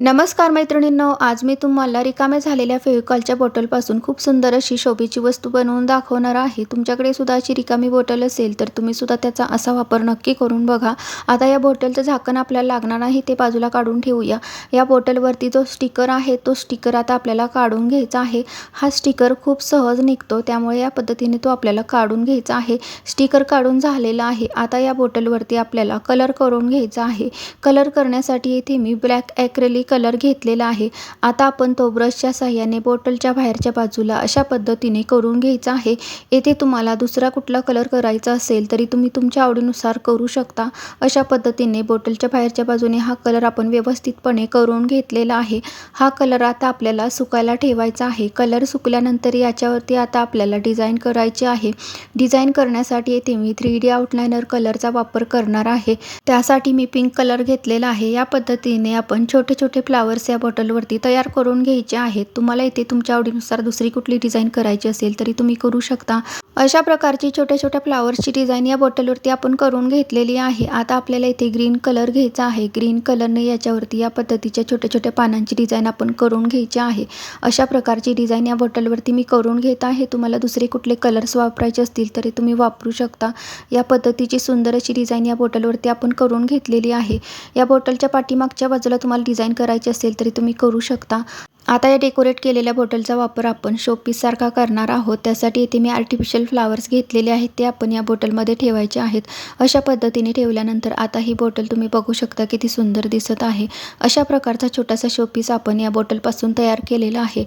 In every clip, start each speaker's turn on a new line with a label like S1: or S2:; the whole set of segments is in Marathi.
S1: नमस्कार मैत्रिणींनो आज मी तुम्हाला रिकाम्या झालेल्या फेविकॉलच्या बॉटलपासून खूप सुंदर अशी शोभेची वस्तू बनवून दाखवणार आहे. तुमच्याकडे सुद्धा अशी रिकामी बॉटल असेल तर तुम्ही सुद्धा त्याचा असा वापर नक्की करून बघा. आता या बॉटलचं झाकण आपल्याला लागणार आहे ते बाजूला काढून ठेवूया. या बॉटलवरती जो स्टिकर आहे तो स्टिकर आता आपल्याला काढून घ्यायचा आहे. हा स्टिकर खूप सहज निघतो त्यामुळे या पद्धतीने तो आपल्याला काढून घ्यायचा आहे. स्टिकर काढून झालेला आहे. आता या बॉटलवरती आपल्याला कलर करून घ्यायचा आहे. कलर करण्यासाठी येथे मी ब्लॅक ॲक्रेलिक कलर घेतलेला आहे. आता आपण तो ब्रशच्या साह्याने बॉटलच्या बाहेरच्या बाजूला अशा पद्धतीने करून घ्यायचा आहे. येथे तुम्हाला दुसरा कुठला कलर करायचा असेल तरी तुम्ही तुमच्या आवडीनुसार करू शकता. अशा पद्धतीने बॉटलच्या बाहेरच्या बाजूने हा कलर आपण व्यवस्थितपणे करून घेतलेला आहे. हा कलर आता आपल्याला सुकायला ठेवायचा आहे. कलर सुकल्यानंतर याच्यावरती आता आपल्याला डिझाईन करायची आहे. डिझाईन करण्यासाठी येथे मी थ्री डी आउटलाइनर कलरचा वापर करणार आहे. त्यासाठी मी पिंक कलर घेतलेला आहे. या पद्धतीने आपण छोटे छोटे फ्लावर्स या बॉटलवरती तयार करून घ्यायचे आहेत. तुम्हाला इथे तुमच्या आवडीनुसार दुसरी कुठली डिझाईन करायची असेल तरी तुम्ही करू शकता. अशा प्रकारची छोट्या छोट्या फ्लावर्सची डिझाईन या बॉटलवरती आपण करून घेतलेली आहे. आता आपल्याला इथे ग्रीन कलर घ्यायचा आहे. ग्रीन कलरने याच्यावरती या पद्धतीच्या छोट्या छोट्या पानांची डिझाईन आपण करून घ्यायची आहे. अशा प्रकारची डिझाईन या बॉटलवरती मी करून घेत आहे. तुम्हाला दुसरे कुठले कलर्स वापरायचे असतील तरी तुम्ही वापरू शकता. या पद्धतीची सुंदर अशी डिझाईन या बॉटलवरती आपण करून घेतलेली आहे. या बॉटलच्या पाठीमागच्या बाजूला तुम्हाला डिझाईन करायची असेल तरी तुम्ही करू शकता. आता या डेकोरेट केलेल्या बॉटलचा वापर आपण शोपीससारखा करणार आहोत. त्यासाठी इथे मी आर्टिफिशियल फ्लावर्स घेतलेले आहेत. ते आपण या बॉटलमध्ये ठेवायचे आहेत. अशा पद्धतीने ठेवल्यानंतर आता ही बॉटल तुम्ही बघू शकता किती सुंदर दिसत आहे. अशा प्रकारचा छोटासा शोपीस आपण या बॉटलपासून तयार केलेला आहे.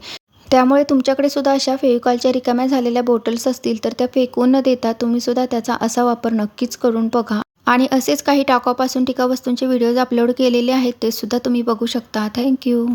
S1: त्यामुळे तुमच्याकडे सुद्धा अशा फेविकॉलच्या रिकाम्या झालेल्या बॉटल्स असतील तर त्या फेकून न देता तुम्ही सुद्धा त्याचा असा वापर नक्कीच करून बघा. आणि असेच काही टाकापासून टिकाऊ वस्तूंचे व्हिडिओज अपलोड केलेले आहेत ते सुद्धा तुम्ही बघू शकता. थँक्यू